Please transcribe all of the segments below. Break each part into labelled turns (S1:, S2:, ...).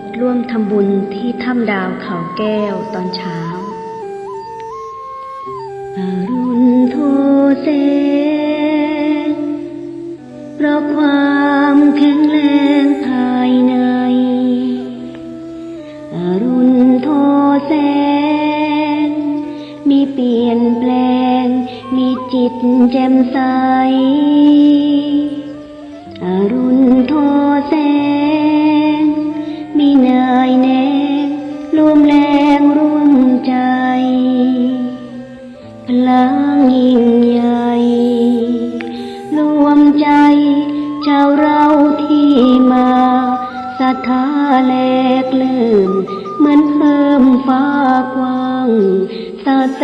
S1: ดร่วมทำบุญที่ถ้ำดาวเขาแก้วตอนเช้าอรุณโทเสงเพราะความแข็งแรงภายในอรุณโทแสงมีเปลี่ยนแปลง มีจิตแจ่มใสอรุณโทแส รัทธาแลกเลื่มเหมือนเพิ่มฟ้ากว้างสาแส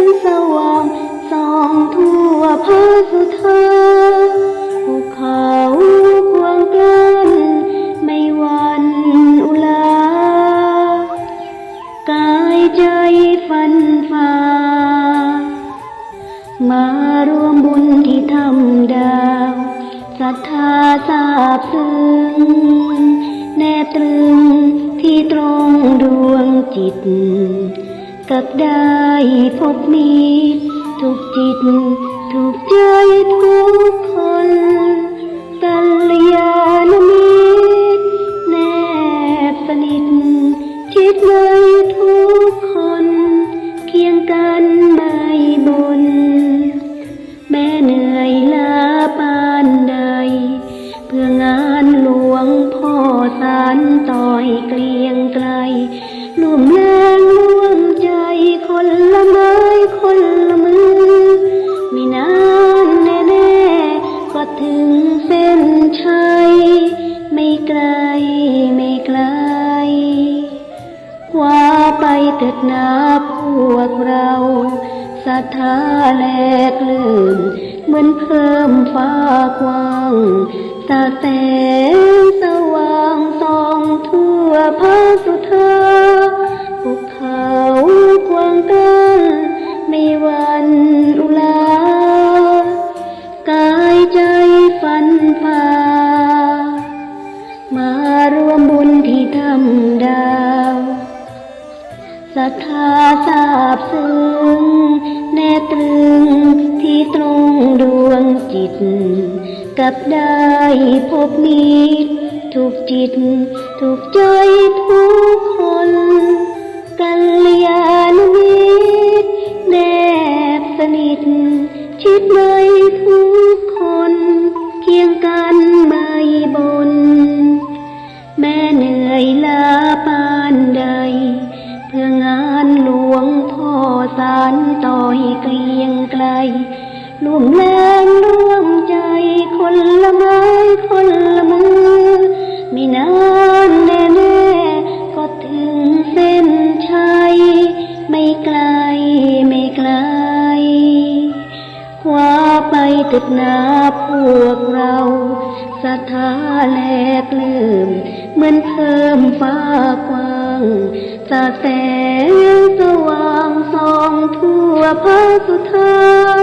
S1: งสว่างส่องทั่วพระสุธาภูเขาควงกลันไม่วันอุลากายใจฟันฝ่ามารวมบุญที่ทำดาวศรัทธาทราบซึ้ง ตรงดวงจิต กับได้พบมีทุกจิต ทุกใจทุกคนกัลยาณ ร่วมแรงร่วมใจคนละไม้คนละมือ ไม่นานแน่ๆก็ถึงเส้นชัย ไม่ไกลไม่ไกลคว้าไปเถิดนาพวกเราศรัทธาแลกลื่นเหมือนเพิ่มฟ้ากว้างสาแสงสว่างส่องทั่วพระสุ รวมบุญที่ทำดาวศรัทธาสาบซึ้งแน่ตรึงที่ตรงดวงจิต กับได้พบมีทุกจิต ทุกใจทุกค สารต่อยเกลียงไกลร่วมแรงร่วมใจคนละไม้คนละมือไม่นานแน่ๆก็ถึงเส้นชัยไม่ไกลไม่ไกลคว้าไปตึกนาพวกเราศรัทธาแลกลืมเหมือนเพิ่มฟ้ากว้างสาแสง องทั่วพระสุธา